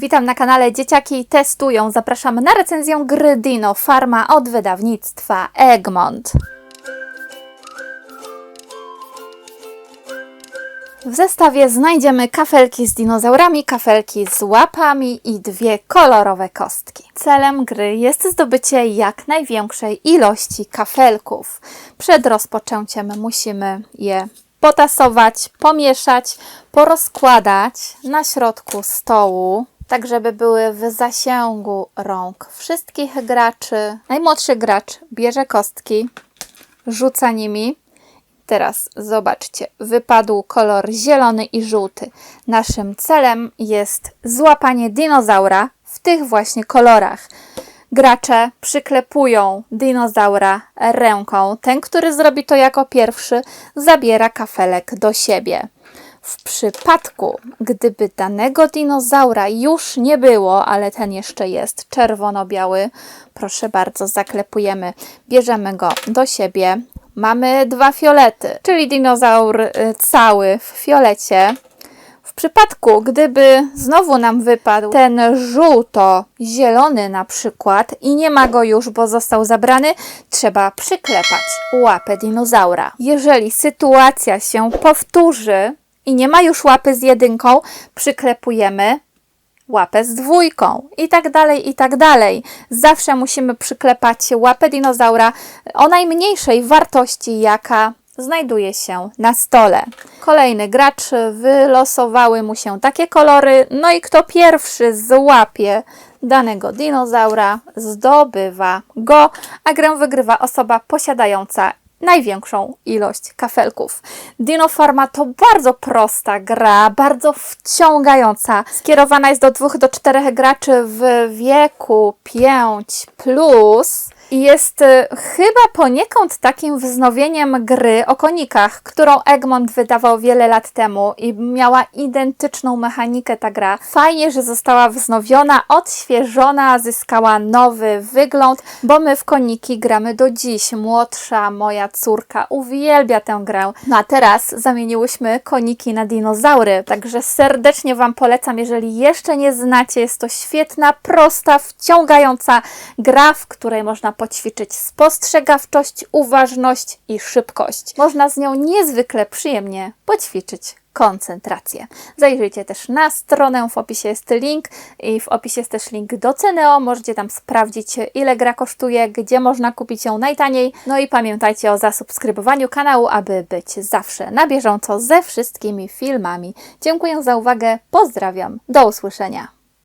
Witam na kanale Dzieciaki Testują. Zapraszamy na recenzję gry Dino Farma od wydawnictwa Egmont. W zestawie znajdziemy kafelki z dinozaurami, kafelki z łapami i dwie kolorowe kostki. Celem gry jest zdobycie jak największej ilości kafelków. Przed rozpoczęciem musimy je potasować, pomieszać, porozkładać na środku stołu, tak żeby były w zasięgu rąk wszystkich graczy. Najmłodszy gracz bierze kostki, rzuca nimi. Teraz zobaczcie, wypadł kolor zielony i żółty. Naszym celem jest złapanie dinozaura w tych właśnie kolorach. Gracze przyklepują dinozaura ręką. Ten, który zrobi to jako pierwszy, zabiera kafelek do siebie. W przypadku, gdyby danego dinozaura już nie było, ale ten jeszcze jest czerwono-biały, proszę bardzo, zaklepujemy, bierzemy go do siebie. Mamy dwa fiolety, czyli dinozaur y, cały w fiolecie. W przypadku, gdyby znowu nam wypadł ten żółto-zielony na przykład i nie ma go już, bo został zabrany, trzeba przyklepać łapę dinozaura. Jeżeli sytuacja się powtórzy i nie ma już łapy z jedynką, przyklepujemy łapę z dwójką i tak dalej, i tak dalej. Zawsze musimy przyklepać łapę dinozaura o najmniejszej wartości, jaka znajduje się na stole. Kolejny gracz wylosowały mu się takie kolory, no i kto pierwszy złapie danego dinozaura, zdobywa go, a grę wygrywa osoba posiadająca największą ilość kafelków. Dino Farma to bardzo prosta gra, bardzo wciągająca. Skierowana jest do 2 do 4 graczy w wieku 5 plus. Jest y, chyba poniekąd takim wznowieniem gry o konikach, którą Egmont wydawał wiele lat temu i miała identyczną mechanikę ta gra. Fajnie, że została wznowiona, odświeżona, zyskała nowy wygląd, bo my w koniki gramy do dziś. Młodsza moja córka uwielbia tę grę. No a teraz zamieniłyśmy koniki na dinozaury, także serdecznie Wam polecam, jeżeli jeszcze nie znacie, jest to świetna, prosta, wciągająca gra, w której można poćwiczyć spostrzegawczość, uważność i szybkość. Można z nią niezwykle przyjemnie poćwiczyć koncentrację. Zajrzyjcie też na stronę, w opisie jest link i w opisie jest też link do Ceneo. Możecie tam sprawdzić, ile gra kosztuje, gdzie można kupić ją najtaniej. No i pamiętajcie o zasubskrybowaniu kanału, aby być zawsze na bieżąco ze wszystkimi filmami. Dziękuję za uwagę, pozdrawiam, do usłyszenia.